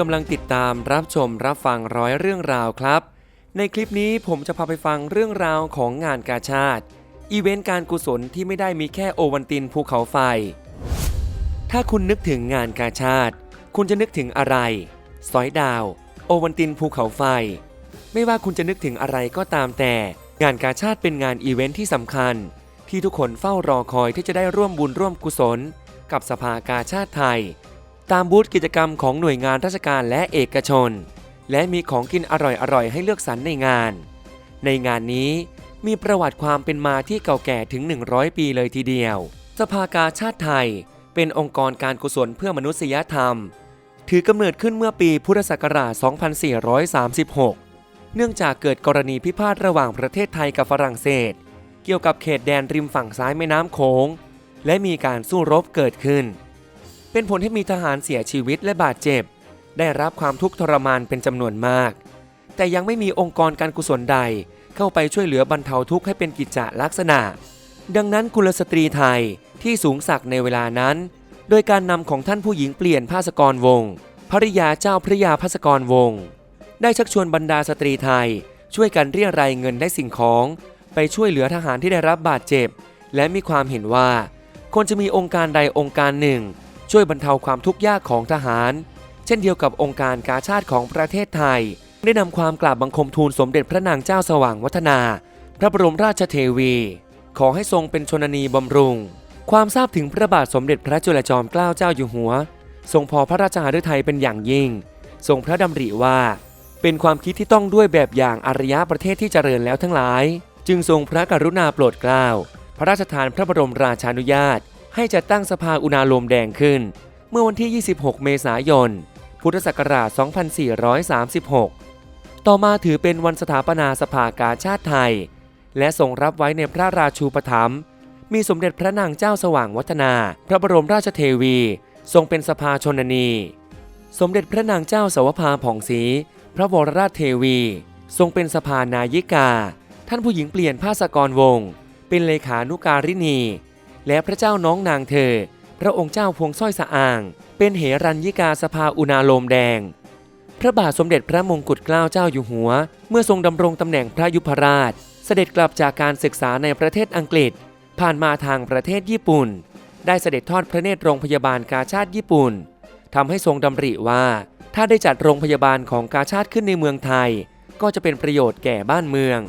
กำลังติดตามรับชมรับฟังร้อยเรื่องราวครับ ในคลิปนี้ผมจะพาไปฟังเรื่องราวของงานกาชาติ อีเวนต์การกุศลที่ไม่ได้มีแค่โอวันตินภูเขาไฟ ถ้าคุณนึกถึงงานกาชาติ คุณจะนึกถึงอะไรสอยดาว โอวันตินภูเขาไฟ ไม่ว่าคุณจะนึกถึงอะไรก็ตามแต่ งานกาชาติเป็นงานอีเวนต์ที่สำคัญ ที่ทุกคนเฝ้ารอคอยที่จะได้ร่วมบุญร่วมกุศล กับสภากาชาติไทย ตามบูธกิจกรรมของหน่วยงานราชการและเอกชน และมีของกินอร่อยๆ ให้เลือกสรรในงาน ในงานนี้มีประวัติความเป็นมาที่เก่าแก่ถึง 100 ปีเลยทีเดียว สภากาชาติไทย เป็นองค์กรการกุศลเพื่อมนุษยธรรม ถือกำเนิดขึ้นเมื่อปีพุทธศักราช 2436 เนื่องจากเกิดกรณีพิพาทระหว่างประเทศไทยกับฝรั่งเศส เกี่ยวกับเขตแดนริมฝั่งซ้ายแม่น้ำโขง และมีการสู้รบเกิดขึ้น เป็นผลให้มีทหารเสียชีวิตและบาดเจ็บ ได้รับความทุกข์ทรมานเป็นจำนวนมาก แต่ยังไม่มีองค์กรการกุศลใด เข้าไปช่วยเหลือบรรเทาทุกข์ให้เป็นกิจจลักษณะ ดังนั้นกุลสตรีไทยที่สูงสักดิ์ในเวลานั้น โดยการนำของท่านผู้หญิงเปลี่ยนภาสกรวงศ์ภริยาเจ้าพระยาภาสกรวงศ์ได้ชักชวนบรรดาสตรีไทย ช่วยกันเรียรายเงินและสิ่งของ ไปช่วยเหลือทหารที่ได้รับบาดเจ็บ และมีความเห็นว่าควรจะมีองค์การใดองค์การหนึ่ง ช่วยบรรเทาความทุกข์ยากของทหาร เช่นเดียวกับองค์การกาชาติของประเทศไทย ได้นำความกราบบังคมทูลสมเด็จพระนางเจ้าสว่างวัฒนา พระบรมราชเทวี ขอให้ทรงเป็นชนนีบำรุง ความทราบถึงพระบาทสมเด็จพระจุลจอมเกล้าเจ้าอยู่หัว ทรงพอพระราชหฤทัยเป็นอย่างยิ่ง ทรงพระดำริว่า เป็นความคิดที่ต้องด้วยแบบอย่างอารยะประเทศที่เจริญแล้วทั้งหลาย จึงทรงพระกรุณาโปรดเกล้าพระราชทานพระบรมราชานุญาต ให้จัดตั้งสภาอุณาโลมแดงขึ้น เมื่อวันที่ 26 เมษายน พุทธศักราช 2436 ต่อมาถือเป็นวันสถาปนาสภากาชาติไทย และทรงรับไว้ในพระราชูปถัมภ์มีสมเด็จพระนางเจ้าสว่างวัฒนา พระบรมราชเทวี ทรงเป็นสภาชนนี สมเด็จพระนางเจ้าสวภาผ่องศรีพระวรราชเทวี ทรงเป็นสภานายิกา ท่านผู้หญิงเปลี่ยนภาสกรวง เป็นเลขานุการินี และพระเจ้าน้องนางเธอ พระองค์เจ้าพวงสร้อยสะอ่าง เป็นเหรัญยิกาสภาอุณาโลมแดง พระบาทสมเด็จพระมงกุฎเกล้าเจ้าอยู่หัว เมื่อทรงดำรงตำแหน่งพระยุพราช เสด็จกลับจากการศึกษาในประเทศอังกฤษ ผ่านมาทางประเทศญี่ปุ่น ได้เสด็จทอดพระเนตรโรงพยาบาลกาชาติญี่ปุ่นทำให้ทรงดำริว่าถ้าได้จัดโรงพยาบาลของกาชาติขึ้นในเมืองไทย ก็จะเป็นประโยชน์แก่บ้านเมือง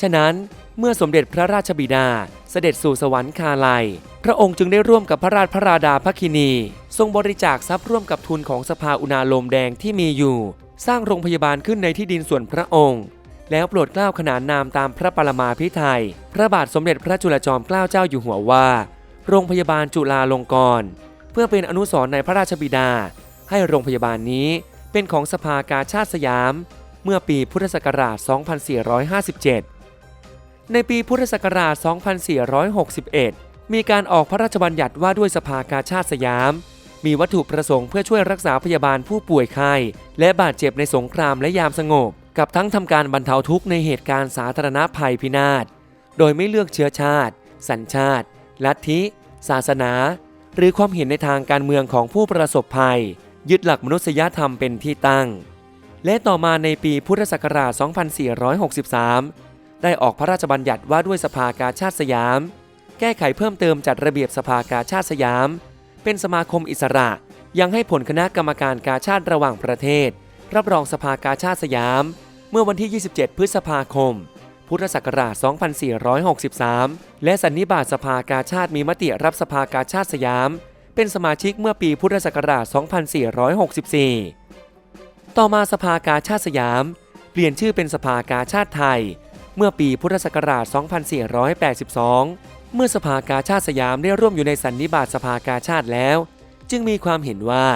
ฉะนั้นเมื่อสมเด็จพระราชบิดาเสด็จสู่สวรรคาลัย พระองค์จึงได้ร่วมกับพระราชพระราดาภคินี ทรงบริจาคทรัพย์ร่วมกับทุนของสภาอุณาโลมแดงที่มีอยู่ สร้างโรงพยาบาลขึ้นในที่ดินส่วนพระองค์ แล้วโปรดเกล้าขนานนามตามพระปรมาภิไธยพระบาทสมเด็จพระจุลจอมเกล้าเจ้าอยู่หัวว่า โรงพยาบาลจุฬาลงกรณ์เพื่อเป็นอนุสรณ์ในพระราชบิดา ให้โรงพยาบาลนี้เป็นของสภากาชาติสยาม เมื่อปีพุทธศักราช 2457 ในปีพุทธศักราช 2461 มีการออกพระราชบัญญัติว่าด้วยสภากาชาติสยาม มีวัตถุประสงค์เพื่อช่วยรักษาพยาบาลผู้ป่วยไข้และบาดเจ็บในสงครามและยามสงบ กับทั้งทำการบรรเทาทุกข์ในเหตุการณ์สาธารณภัยพินาศ โดยไม่เลือกเชื้อชาติ สัญชาติ ลัทธิ ศาสนา หรือความเห็นในทางการเมืองของผู้ประสบภัย ยึดหลักมนุษยธรรมเป็นที่ตั้ง และต่อมาในปีพุทธศักราช 2463 ได้ออกพระราชบัญญัติว่าด้วยสภากาชาติสยาม แก้ไขเพิ่มเติมจัดระเบียบสภากาชาติสยาม เป็นสมาคมอิสระ ยังให้ผลคณะกรรมการกาชาติระหว่างประเทศ รับรองสภากาชาติสยาม เมื่อวันที่ 27 พฤษภาคม พุทธศักราช 2463 และสันนิบาตสภากาชาติมีมติรับสภากาชาติสยาม เป็นสมาชิกเมื่อปีพุทธศักราช 2464 ต่อมาสภากาชาติสยาม เปลี่ยนชื่อเป็นสภากาชาติไทย เมื่อปีพุทธศักราช 2482 เมื่อสภากาชาติสยามได้ร่วมอยู่ในสันนิบาตสภากาชาติแล้ว จึงมีความเห็นว่า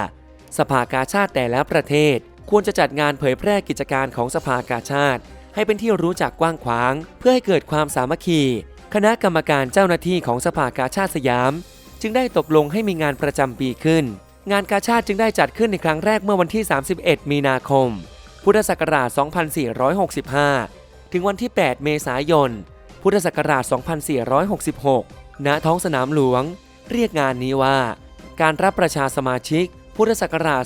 สภากาชาติแต่ละประเทศ ควรจะจัดงานเผยแพร่กิจการของสภากาชาติ ให้เป็นที่รู้จักกว้างขวาง เพื่อให้เกิดความสามัคคี คณะกรรมการเจ้าหน้าที่ของสภากาชาติสยาม จึงได้ตกลงให้มีงานประจำปีขึ้น งานกาชาติจึงได้จัดขึ้นในครั้งแรกเมื่อวันที่ 31 มีนาคม พุทธศักราช 2465 ถึงวันที่ 8 เมษายน พุทธศักราช 2466 ณ ท้องสนามหลวง เรียกงานนี้ว่า การรับประชาสมาชิก พุทธศักราช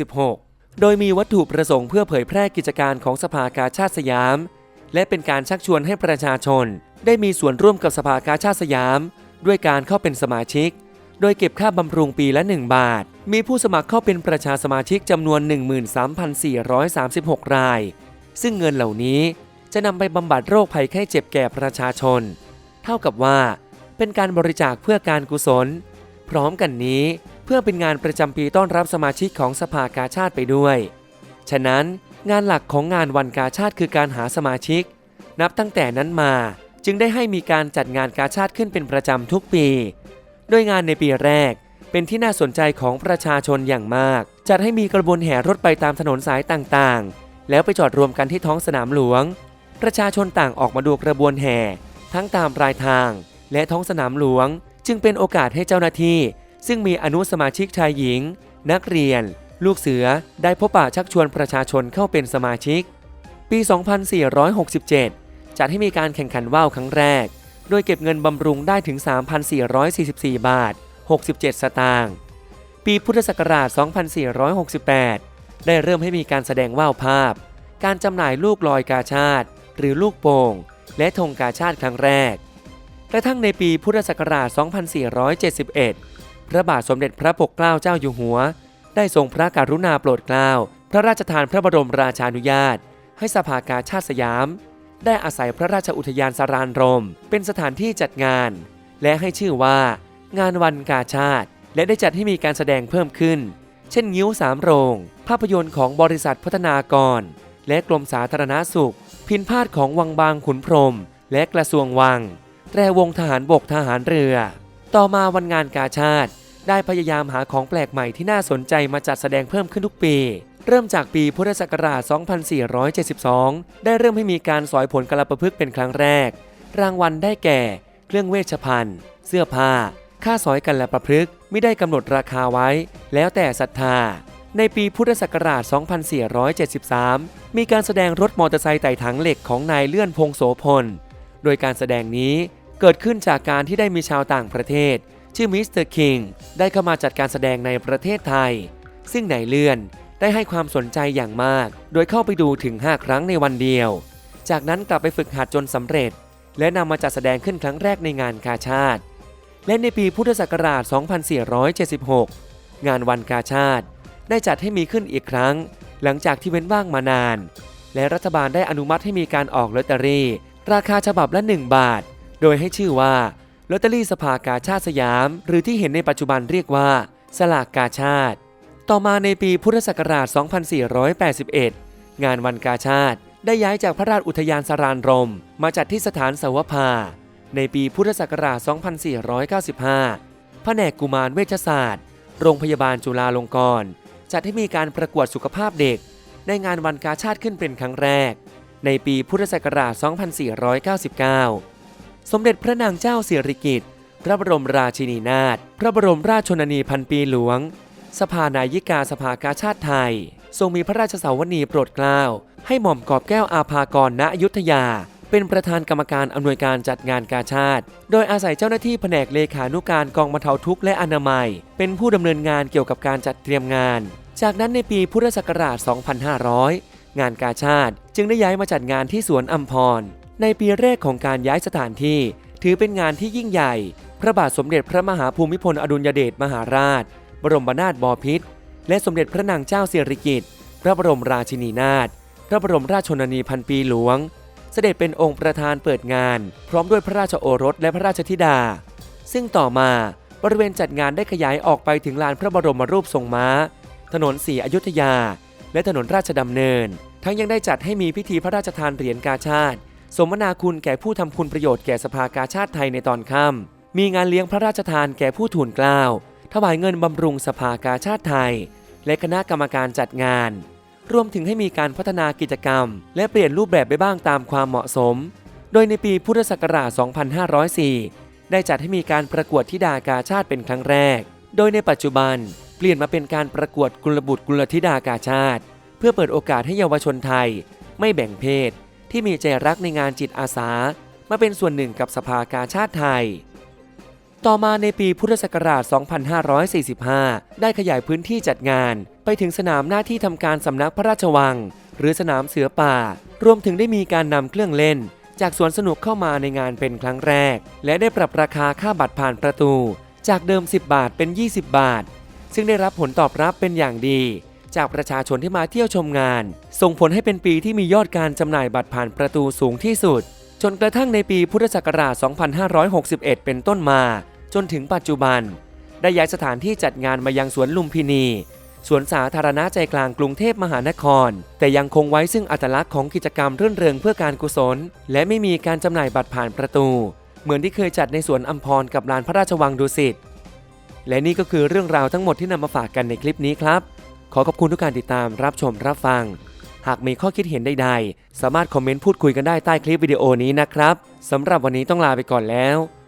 2466 โดยมีวัตถุประสงค์เพื่อเผยแพร่กิจการของสภากาชาติสยาม และเป็นการชักชวนให้ประชาชน ได้มีส่วนร่วมกับสภากาชาติสยาม ด้วยการเข้าเป็นสมาชิก โดยเก็บค่าบำรุงปีละ 1 บาท มีผู้สมัครเข้าเป็นประชาสมาชิกจำนวน 13,436 ราย ซึ่งเงินเหล่านี้จะนำไปบำบัดโรคภัยไข้เจ็บแก่ประชาชน เท่ากับว่าเป็นการบริจาคเพื่อการกุศล พร้อมกันนี้เพื่อเป็นงานประจำปีต้อนรับสมาชิกของสภากาชาติไปด้วย ฉะนั้นงานหลักของงานวันกาชาติคือการหาสมาชิก นับตั้งแต่นั้นมาจึงได้ให้มีการจัดงานกาชาติขึ้นเป็นประจำทุกปี โดยงานในปีแรกเป็นที่น่าสนใจของประชาชนอย่างมาก จัดให้มีกระบวนแห่รถไปตามถนนสายต่างๆ แล้วไปจอดรวมกันที่ท้องสนามหลวง ประชาชนต่างออกมาดูกระบวนแห่ ทั้งตามปลายทาง และท้องสนามหลวง จึงเป็นโอกาสให้เจ้าหน้าที่ ซึ่งมีอนุสมาชิกชายหญิง นักเรียน ลูกเสือได้พบปะชักชวนประชาชนเข้าเป็นสมาชิก ปี 2467 จัดให้มีการแข่งขันว่าวครั้งแรก โดยเก็บเงินบำรุงได้ถึง 3,444 บาท 67 สตางค์ปีพุทธศักราช 2468 ได้เริ่มให้มีการแสดงว่าวภาพ การจำหน่ายลูกลอยกาชาติ หรือลูกโป่ง และธงกาชาติครั้งแรก กระทั่งในปีพุทธศักราช 2471 พระบาทสมเด็จพระปกเกล้าเจ้าอยู่หัว ได้ทรงพระกรุณาโปรดเกล้า พระราชทานพระบรมราชานุญาต ให้สภากาชาติสยาม ได้อาศัยพระราชอุทยานสารานรม เป็นสถานที่จัดงาน และให้ชื่อว่า งานวันกาชาติ และได้จัดให้มีการแสดงเพิ่มขึ้น เช่น งิ้วสามโรง ภาพยนตร์ของบริษัทพัฒนากร และกรมสาธารณาสุข พินพาดของวังบางขุนพรหมและกระทรวงวัง แตรวงทหารบกทหารเรือ ต่อมาวันงานกาชาติ ได้พยายามหาของแปลกใหม่ที่น่าสนใจมาจัดแสดงเพิ่มขึ้นทุกปี เริ่มจากปีพุทธศักราช 2472 ได้เริ่มให้มีการสอยผลกระประพฤกเป็นครั้งแรก รางวัลได้แก่ เครื่องเวชภัณฑ์ เสื้อผ้า ค่าสอยกันและประพฤกไม่ได้กำหนดราคาไว้ แล้วแต่ศรัทธา ในปีพุทธศักราช 2473 มีการแสดงรถมอเตอร์ไซค์ไต่ถังเหล็กของนายเลื่อนพงโสพล โดยการแสดงนี้เกิดขึ้นจากการที่ได้มีชาวต่างประเทศ ชื่อมิสเตอร์คิงได้เข้ามาจัดการแสดงในประเทศไทย ซึ่งนายเลื่อนได้ให้ความสนใจอย่างมาก โดยเข้าไปดูถึง 5 ครั้งในวันเดียว จากนั้นกลับไปฝึกหัดจนสำเร็จ และนำมาจัดแสดงขึ้นครั้งแรกในงานกาชาติ และในปีพุทธศักราช 2476 งานวันกาชาติ ได้จัดให้มีขึ้นอีกครั้ง หลังจากที่เว้นว่างมานาน และรัฐบาลได้อนุมัติให้มีการออกลอตเตอรี่ ราคาฉบับละ 1 บาท โดยให้ชื่อว่าลอตเตอรี่สภากาชาติสยาม หรือที่เห็นในปัจจุบันเรียกว่า สลากกาชาติ ต่อมาในปีพุทธศักราช 2481 งานวันกาชาติได้ย้ายจากพระราชอุทยานสารานรม มาจัดที่สถานสวภา ในปีพุทธศักราช 2495 แผนกกุมารเวชศาสตร์ โรงพยาบาลจุฬาลงกรณ์ จัดให้มีการประกวดสุขภาพเด็ก ในงานวันกาชาติขึ้นเป็นครั้งแรก ในปีพุทธศักราช 2499 สมเด็จพระนางเจ้าสิริกิติ์พระบรมราชินีนาถพระบรมราชชนนีพันปีหลวง สภานายิกาสภากาชาติไทย ทรงมีพระราชสาวนีโปรดเกล้าให้หม่อมกอบแก้วอาภากรณอยุธยา เป็นประธานกรรมการอำนวยการจัดงานกาชาติ โดยอาศัยเจ้าหน้าที่แผนกเลขานุการกองบรรเทาทุกข์และอนามัย เป็นผู้ดำเนินงานเกี่ยวกับการจัดเตรียมงาน จากนั้นในปีพุทธศักราช 2500 งานกาชาติ จึงได้ย้ายมาจัดงานที่สวนอัมพร ในปีแรกของการย้ายสถานที่ ถือเป็นงานที่ยิ่งใหญ่ พระบาทสมเด็จพระมหาภูมิพลอดุลยเดชมหาราช บรมนาถบพิตร และสมเด็จพระนางเจ้าสิริกิติ์ พระบรมราชินีนาถ พระบรมราชชนนีพันปีหลวง เสด็จเป็นองค์ประธานเปิดงาน พร้อมด้วยพระราชโอรสและพระราชธิดา ซึ่งต่อมาบริเวณจัดงานได้ขยายออกไปถึงลานพระบรมรูปทรงม้า ถนนสีอยุธยา และถนนราชดำเนิน ทั้งยังได้จัดให้มีพิธีพระราชทานเหรียญกาชาติ สมนาคุณแก่ผู้ทำคุณประโยชน์แก่สภากาชาติไทยในตอนค่ำมีงานเลี้ยงพระราชทานแก่ผู้ทูลเกล้าถวายเงินบำรุงสภากาชาติไทย และคณะกรรมการจัดงาน รวมถึงให้มีการพัฒนากิจกรรม และเปลี่ยนรูปแบบไปบ้างตามความเหมาะสม โดยในปีพุทธศักราช 2504 ได้จัดให้มีการประกวดธิดากาชาติเป็นครั้งแรก โดยในปัจจุบันเปลี่ยนมาเป็นการประกวดกุลบุตรกุลธิดากาชาติ เพื่อเปิดโอกาสให้เยาวชนไทย ไม่แบ่งเพศ ที่มีใจรักในงานจิตอาสา มาเป็นส่วนหนึ่งกับสภากาชาติไทย ต่อมาในปีพุทธศักราช 2545 ได้ขยายพื้นที่จัดงาน ไปถึงสนามหน้าที่ทำการสำนักพระราชวัง หรือสนามเสือป่า รวมถึงได้มีการนำเครื่องเล่น จากสวนสนุกเข้ามาในงานเป็นครั้งแรก และได้ปรับราคาค่าบัตรผ่านประตู จากเดิม 10 บาทเป็น 20 บาท ซึ่งได้รับผลตอบรับเป็นอย่างดี จากประชาชนที่มาเที่ยวชมงาน ส่งผลให้เป็นปีที่มียอดการจำหน่ายบัตรผ่านประตูสูงที่สุดจนกระทั่งในปีพุทธศักราช 2561 เป็นต้นมา จนถึงปัจจุบัน ได้ย้ายสถานที่จัดงานมายังสวนลุมพินี สวนสาธารณะใจกลางกรุงเทพมหานคร แต่ยังคงไว้ซึ่งอัตลักษณ์ของกิจกรรมรื่นเริงเพื่อการกุศล และไม่มีการจำหน่ายบัตรผ่านประตู เหมือนที่เคยจัดในสวนอัมพรกับลานพระราชวังดุสิตและนี่ก็คือเรื่องราวทั้งหมดที่นำมาฝากกันในคลิปนี้ครับ ขอขอบคุณทุกการติดตามรับชมรับฟัง หากมีข้อคิดเห็นใดๆ สามารถคอมเมนต์พูดคุยกันได้ใต้คลิปวิดีโอนี้นะครับสำหรับวันนี้ต้องลาไปก่อนแล้ว